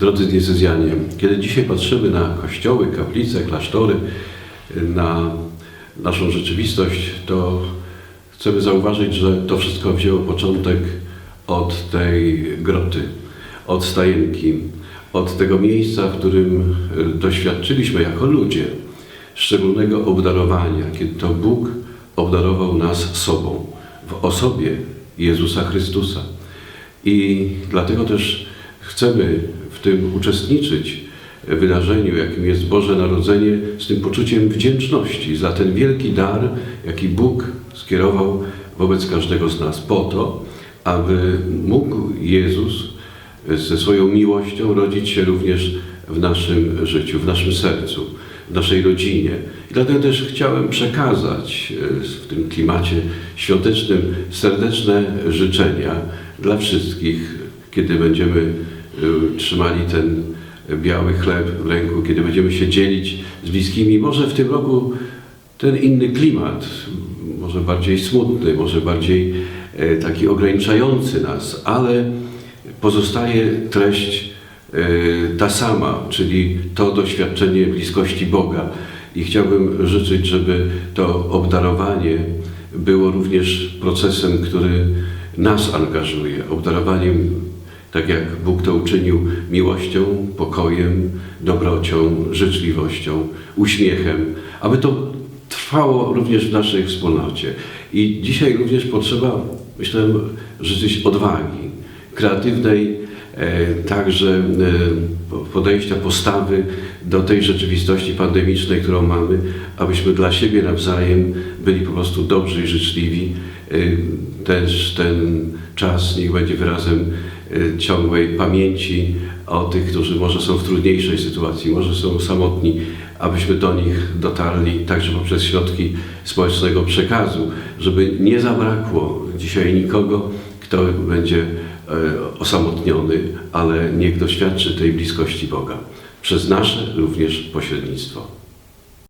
Drodzy diecezjanie, kiedy dzisiaj patrzymy na kościoły, kaplice, klasztory, na naszą rzeczywistość, to chcemy zauważyć, że to wszystko wzięło początek od tej groty, od stajenki, od tego miejsca, w którym doświadczyliśmy jako ludzie szczególnego obdarowania, kiedy to Bóg obdarował nas sobą, w osobie Jezusa Chrystusa. I dlatego też chcemy w tym uczestniczyć wydarzeniu, jakim jest Boże Narodzenie, z tym poczuciem wdzięczności za ten wielki dar, jaki Bóg skierował wobec każdego z nas, po to, aby mógł Jezus ze swoją miłością rodzić się również w naszym życiu, w naszym sercu, w naszej rodzinie. I dlatego też chciałem przekazać e, w tym klimacie świątecznym serdeczne życzenia dla wszystkich, kiedy będziemy trzymali ten biały chleb w ręku, kiedy będziemy się dzielić z bliskimi. Może w tym roku ten inny klimat, może bardziej smutny, może bardziej e, taki ograniczający nas, ale pozostaje treść e, ta sama, czyli to doświadczenie bliskości Boga. I chciałbym życzyć, żeby to obdarowanie było również procesem, który nas angażuje, obdarowaniem, tak jak Bóg to uczynił, miłością, pokojem, dobrocią, życzliwością, uśmiechem, aby to trwało również w naszej wspólnocie. I dzisiaj również potrzeba, myślę, życzyć odwagi, kreatywnej e, także e, podejścia, postawy do tej rzeczywistości pandemicznej, którą mamy, abyśmy dla siebie nawzajem byli po prostu dobrzy i życzliwi. E, Też ten czas niech będzie wyrazem ciągłej pamięci o tych, którzy może są w trudniejszej sytuacji, może są samotni, abyśmy do nich dotarli także poprzez środki społecznego przekazu, żeby nie zabrakło dzisiaj nikogo, kto będzie e, osamotniony, ale niech doświadczy tej bliskości Boga przez nasze również pośrednictwo.